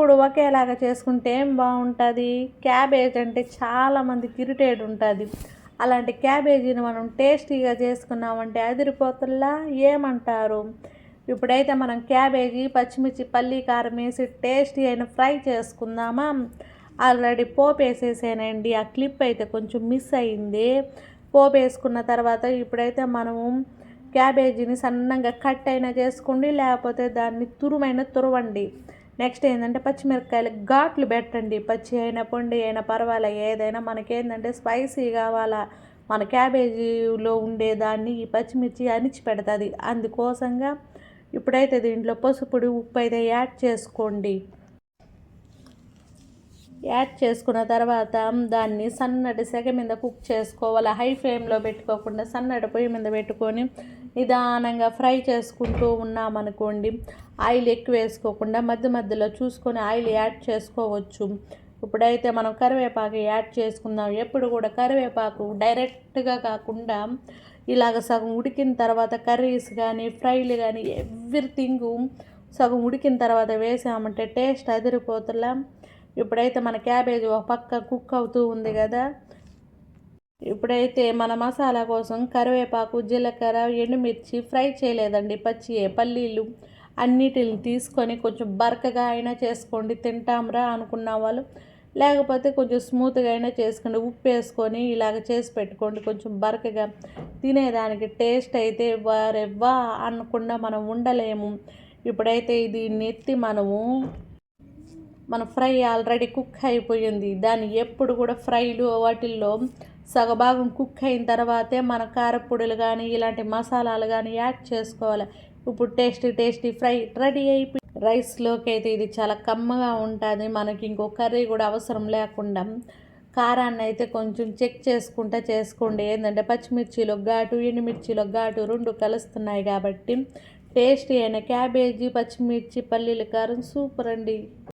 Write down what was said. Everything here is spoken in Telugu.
ఎప్పుడు ఒకేలాగా చేసుకుంటే ఏం బాగుంటుంది? క్యాబేజ్ అంటే చాలామందికి ఇరిటేట్ ఉంటుంది. అలాంటి క్యాబేజీని మనం టేస్టీగా చేసుకున్నామంటే అదిరిపోతుల్లా? ఏమంటారు? ఇప్పుడైతే మనం క్యాబేజీ పచ్చిమిర్చి పల్లి కారం వేసి టేస్టీ అయిన ఫ్రై చేసుకుందామా? ఆల్రెడీ పోపు వేసేసానండి ఆ క్లిప్ అయితే కొంచెం మిస్ అయింది. పోపు వేసుకున్న తర్వాత ఇప్పుడైతే మనము క్యాబేజీని సన్నంగా కట్ అయినా చేసుకోండి లేకపోతే దాన్ని తురుమైన తురవండి. నెక్స్ట్ ఏంటంటే పచ్చిమిరపకాయలు ఘాట్లు పెట్టండి. పచ్చి అయినా పొండి అయినా పర్వాలే ఏదైనా మనకేంటంటే స్పైసీ కావాలా? మన క్యాబేజీలో ఉండేదాన్ని ఈ పచ్చిమిర్చి అణిచి పెడుతుంది. అందుకోసంగా ఇప్పుడైతే దీంట్లో పసుపుడి ఉప్పు అయితే యాడ్ చేసుకోండి. యాడ్ చేసుకున్న తర్వాత దాన్ని సన్నటి సెగ మీద కుక్ చేసుకోవాలి. హై ఫ్లేమ్లో పెట్టుకోకుండా సన్నటి పొయ్యి మీద పెట్టుకొని నిదానంగా ఫ్రై చేసుకుంటూ ఉన్నామనుకోండి ఆయిల్ ఎక్కువ వేసుకోకుండా మధ్య మధ్యలో చూసుకొని ఆయిల్ యాడ్ చేసుకోవచ్చు. ఇప్పుడైతే మనం కరివేపాకు యాడ్ చేసుకుందాం. ఎప్పుడు కూడా కరివేపాకు డైరెక్ట్గా కాకుండా ఇలాగ సగం ఉడికిన తర్వాత కర్రీస్ కానీ ఫ్రైలు కానీ ఎవ్రీథింగ్ సగం ఉడికిన తర్వాత వేసామంటే టేస్ట్ అదిరిపోతులా. ఇప్పుడైతే మన క్యాబేజ్ ఒక పక్క కుక్ అవుతూ ఉంది కదా. ఇప్పుడైతే మన మసాలా కోసం కరివేపాకు జీలకర్ర ఎండుమిర్చి ఫ్రై చేయలేదండి. పచ్చి పల్లీలు అన్నిటిని తీసుకొని కొంచెం బరకగా అయినా చేసుకోండి. తింటాంరా అనుకున్న వాళ్ళు. లేకపోతే కొంచెం స్మూత్గా అయినా చేసుకోండి. ఉప్పు వేసుకొని ఇలాగ చేసి పెట్టుకోండి. కొంచెం బరకగా తినేదానికి టేస్ట్ అయితే వారెవ్వా అనకుండా మనం ఉండలేము. ఇప్పుడైతే ఇది నెత్తి మనము మన ఫ్రై ఆల్రెడీ కుక్ అయిపోయింది. దాన్ని ఎప్పుడు కూడా ఫ్రైలు వాటిల్లో సగభాగం కుక్ అయిన తర్వాతే మన కారపొడులు కానీ ఇలాంటి మసాలాలు కానీ యాడ్ చేసుకోవాలి. ఇప్పుడు టేస్టీ టేస్టీ ఫ్రై రెడీ అయిపోయి రైస్లోకి అయితే ఇది చాలా కమ్మగా ఉంటుంది. మనకి ఇంకో కర్రీ కూడా అవసరం లేకుండా. కారాన్ని అయితే కొంచెం చెక్ చేసుకుంటా చేసుకోండి. ఏంటంటే పచ్చిమిర్చిలో ఘాటు ఎండుమిర్చిలో ఘాటు రెండు కలుస్తున్నాయి కాబట్టి టేస్టీ అయిన క్యాబేజీ పచ్చిమిర్చి పల్లీల కారం సూపర్ అండి.